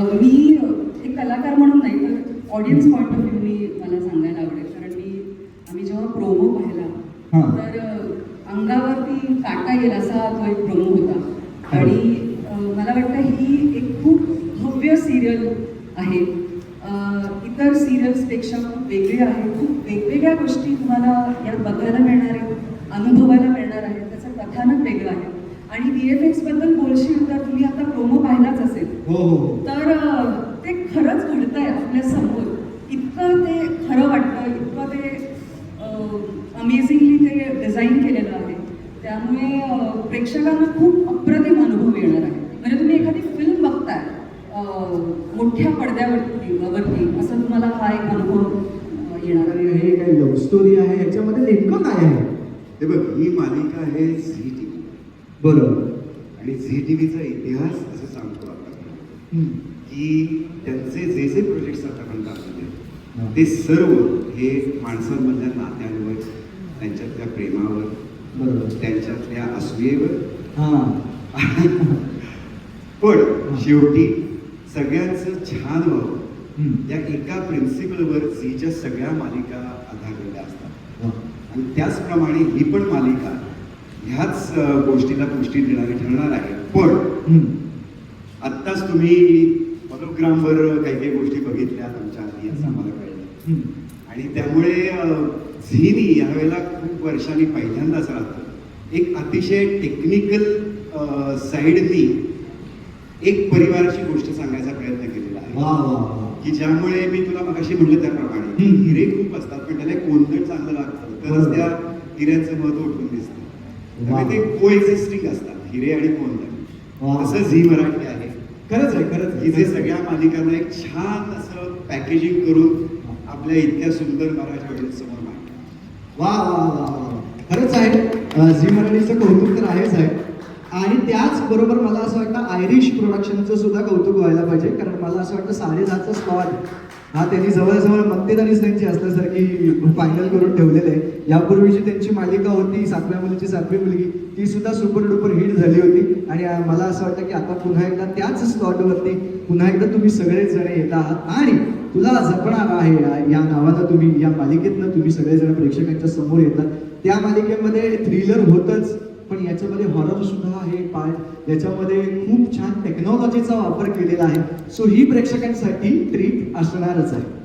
मी एक कलाकार म्हणून नाही तर ऑडियन्स पॉईंट ऑफ व्ह्यूनी मला सांगायला आवडेल. कारण मी आम्ही जेव्हा प्रोमो पाहिला. तर अंगावरती काटा येईल असा तो एक प्रोमो होता. आणि मला वाटतं ही एक खूप भव्य सिरियल आहे. इतर सिरियल्सपेक्षा खूप वेगळी आहे. खूप वेगवेगळ्या गोष्टी तुम्हाला यात बघायला मिळणार आहेत अनुभवायला मिळणार आहेत. त्याचं कथानक वेगळं आहे. आणि व्ही एफ एक्सबद्दल बोलशील तर तुम्ही आता प्रोमो पाहिलाच असेल. हो हो. तर ते खरंच घडतंय आपल्यासमोर. इतकं ते खरं वाटतं इतकं ते अमेझिंगली ते डिझाईन केलेलं आहे. त्यामुळे प्रेक्षकांना खूप अप्रतिम अनुभव येणार आहे. म्हणजे तुम्ही एखादी फिल्म बघताय मोठ्या पडद्यावरती वरती असं तुम्हाला हा एक अनुभव येणार आहे. हे काही लव्ह स्टोरी आहे? ह्याच्यामध्ये नेमकं काय आहे? हे बघ ही मालिका आहे झी टी बरोबर. आणि झी टी व्हीचा इतिहास असं सांगतो आता. की त्यांचे जे जे प्रोजेक्ट्स आतापर्यंत आलेले ते सर्व हे माणसांमधल्या नात्यांवर त्यांच्यातल्या प्रेमावर त्यांच्यातल्या असूयेवर हां. पण शेवटी सगळ्यांचं छान व्हावं. हम्म. या एका प्रिन्सिपलवर झीच्या सगळ्या मालिका आधारलेल्या असतात. आणि त्याचप्रमाणे ही पण मालिका ह्याच गोष्टीला पुष्टी देणारी ठरणार आहे पण. आत्ताच तुम्ही पलोग्रामवर काही काही गोष्टी बघितल्या तुमच्या आधी असं मला कळलं. आणि त्यामुळे झीनी यावेळेला खूप वर्षांनी पहिल्यांदाच राहतं एक अतिशय टेक्निकल साईडनी एक परिवाराची गोष्ट सांगायचा प्रयत्न केलेला आहे की ज्यामुळे मी तुला मगाशी म्हटलं त्याप्रमाणे. हिरे खूप असतात पण त्याला कोंदण चांगलं लागतं तरच. त्या हिऱ्यांचं महत्त्व उठून दिसतं त्यामुळे ते को एक्झिस्टिंग असतात हिरे आणि कोंदण वा. तसं झी मराठी आहे. खरंच आहे खरंच की. जे सगळ्या मालिकांना एक छान असं पॅकेजिंग करून आपल्या इतक्या सुंदर मराठी समोर मांडतात वा वा वा वा. खरंच आहे. झी मराठीचं कौतुक तर आहेच आहे. आणि त्याचबरोबर मला असं वाटतं आयरिश प्रोडक्शनचं सुद्धा कौतुक व्हायला पाहिजे कारण मला असं वाटतं साडेदहाचा स्वाद हा त्यांनी जवळजवळ मक्तेदारीच त्यांची असल्यासारखी फायनल करून ठेवलेलं आहे. यापूर्वीची त्यांची मालिका होती सातव्या मुलीची सातवी मुलगी ती सुद्धा सुपर डुपर हिट झाली होती. आणि मला असं वाटतं की आता पुन्हा एकदा त्याच स्लॉटवरती पुन्हा एकदा तुम्ही सगळेच जण येत आहात. आणि तुला जपणार आहे या- या नावानं तुम्ही या मालिकेतनं तुम्ही सगळेजण प्रेक्षकांच्या समोर येतात. त्या मालिकेमध्ये थ्रिलर होतच. पण याच्यामध्ये हॉरर सुद्धा आहे पार्ट याच्यामध्ये खूप छान टेक्नॉलॉजीचा वापर केलेला आहे. सो ही प्रेक्षकांसाठी ट्रीट असणारच आहे.